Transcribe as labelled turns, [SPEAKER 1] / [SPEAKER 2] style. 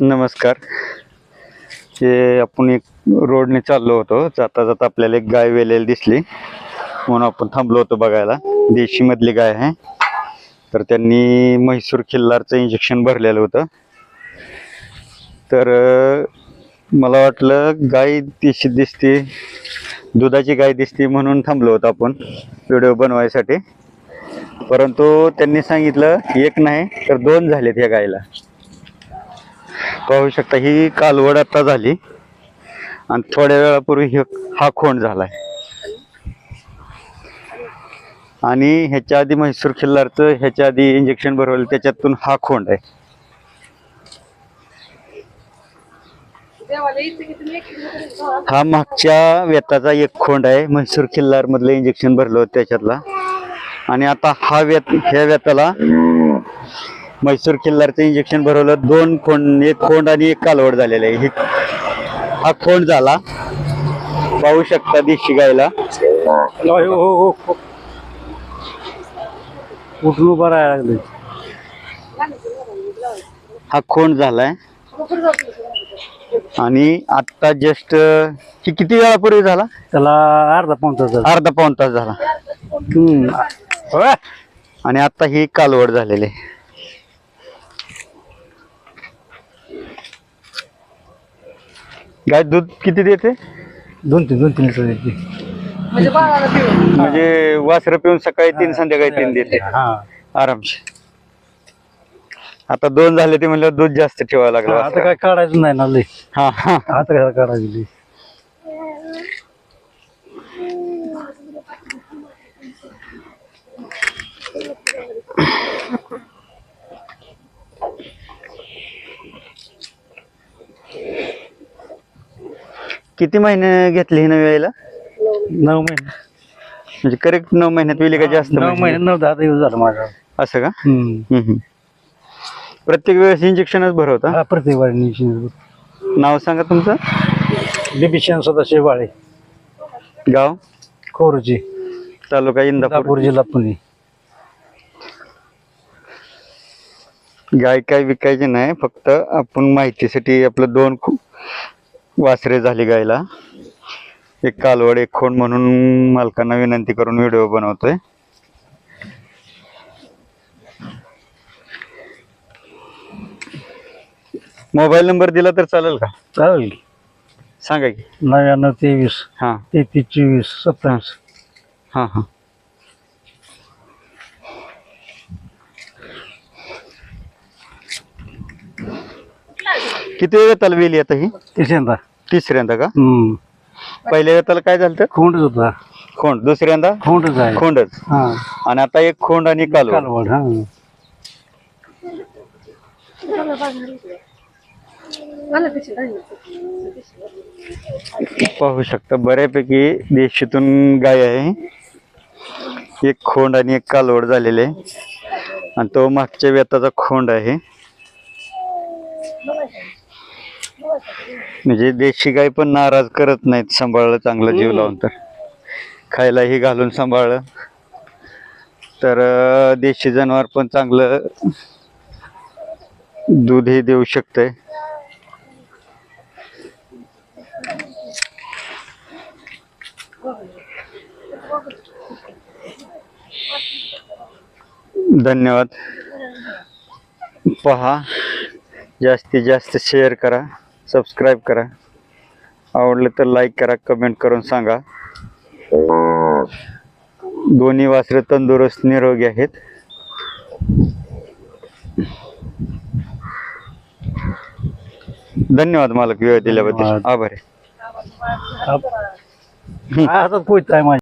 [SPEAKER 1] नमस्कार. ते आपण एक रोडने चाललो होतो. जाता जाता आपल्याला एक गाय वेलेली दिसली. म्हणून आपण थांबलो होतो बघायला. देशी मधली गाय आहे. तर त्यांनी म्हैसूर खिल्लारचं इंजेक्शन भरलेलं होतं. तर मला वाटलं गाय देशी दिसते दुधाची गाय दिसते म्हणून थांबलो होतो आपण व्हिडिओ बनवायसाठी. परंतु त्यांनी सांगितलं एक नाही तर दोन झालेत ह्या गायला. पाहू शकता ही कालवड आता झाली. आणि थोड्या वेळापूर्वी हे हा खोंड झालाय. आणि ह्याच्या आधी म्हैसूर खिल्लारचं ह्याच्या आधी इंजेक्शन भरवलं त्याच्यातून हा खोंड आहे. हा मागच्या वेताचा एक खोंड आहे. म्हैसूर खिल्लार मधलं इंजेक्शन भरलं होतं त्याच्यातला. आणि आता हा वेत ह्या वेताला म्हैसूर किल्लारचं इंजेक्शन भरवलं. दोन खोंड एक खोंड आणि एक कालवड झालेलं आहे. हे- हा खोंड झाला. पाहू शकता देशी गायला.
[SPEAKER 2] उठून उभं राहायला लागले
[SPEAKER 1] हा खोंड झालाय. आणि आता जस्ट ही किती वेळापूर्वी झाला?
[SPEAKER 2] त्याला अर्धा पाऊन तास झाला.
[SPEAKER 1] अर्धा पाऊन तास झाला. आणि आता ही कालवड झालेली आहे. गाय दूध किती देते?
[SPEAKER 2] दोन तीन दोन तीन लिटर देते.
[SPEAKER 1] म्हणजे वासरं पिऊन सकाळी तीन संध्याकाळी तीन देते.
[SPEAKER 2] हा.
[SPEAKER 1] आरामशी आता दोन झाले ते म्हणलं दूध जास्त ठेवावं लागलं
[SPEAKER 2] आता काय काढायचं नाही ना लय
[SPEAKER 1] हा हा.
[SPEAKER 2] आता काय काढायचं लय
[SPEAKER 1] किती महिने घेतले ही वेळेला?
[SPEAKER 2] नऊ महिने.
[SPEAKER 1] म्हणजे करेक्ट नऊ महिन्यात वेळी का जास्त
[SPEAKER 2] नऊ
[SPEAKER 1] महिने?
[SPEAKER 2] महिने नऊ दहा दिवस झालं माझा
[SPEAKER 1] असं का?
[SPEAKER 2] हम्म.
[SPEAKER 1] हम्म, हम्म. प्रत्येक वेळेस इंजेक्शनच भरवता
[SPEAKER 2] हा प्रत्येक वारी
[SPEAKER 1] नाव सांगा तुमचं?
[SPEAKER 2] बिबिशन सदाशिव बाळे.
[SPEAKER 1] गाव?
[SPEAKER 2] खोरची.
[SPEAKER 1] तालुका इंदापूर
[SPEAKER 2] जिल्हा पुणे.
[SPEAKER 1] गाय काय विकायची नाही फक्त आपण माहितीसाठी आपलं दोन खू- वासरे झाली गायला. एक कालवड एक खोंड म्हणून मालकांना विनंती करून व्हिडिओ बनवतोय. मोबाईल नंबर दिला तर चालेल का?
[SPEAKER 2] चालेल की.
[SPEAKER 1] सांगा की.
[SPEAKER 2] नव्याण्णव तेवीस
[SPEAKER 1] हां.
[SPEAKER 2] तेहतीस चोवीस सत्तावीस.
[SPEAKER 1] हां हां. किती वेळ तलवेली आता ही?
[SPEAKER 2] तिसऱ्यांदा.
[SPEAKER 1] तिसऱ्यांदा का?
[SPEAKER 2] हम्म.
[SPEAKER 1] पहिल्या वेळेला काय झालं?
[SPEAKER 2] खोंडच होता.
[SPEAKER 1] खोंड. दुसऱ्यांदा?
[SPEAKER 2] खोंडच आहे.
[SPEAKER 1] खोंडच.
[SPEAKER 2] हा.
[SPEAKER 1] आणि आता एक खोंड आणि कालवड.
[SPEAKER 2] कालवड हा.
[SPEAKER 1] पाहू शकता बऱ्यापैकी देशीतून गाय आहे. एक खोंड आणि एक कालवड झालेले आहे. आणि तो मागच्या वेताचा खोंड आहे. म्हणजे देशी गाय पण नाराज करत नाहीत सांभाळलं चांगलं जीव लावून तर. खायलाही घालून सांभाळलं. तर अं, देशी जनावर पण चांगलं दूधही देऊ शकतंय. धन्यवाद. पहा जास्तीत जास्त शेअर करा. सबस्क्राईब करा. आवडलं तर लाईक करा कमेंट करून सांगा. दोन्ही वासरे तंदुरुस्त निरोगी आहेत. धन्यवाद मालक वेळ दिल्याबद्दल. आभार आहे.
[SPEAKER 2] पोचताय माझ्या.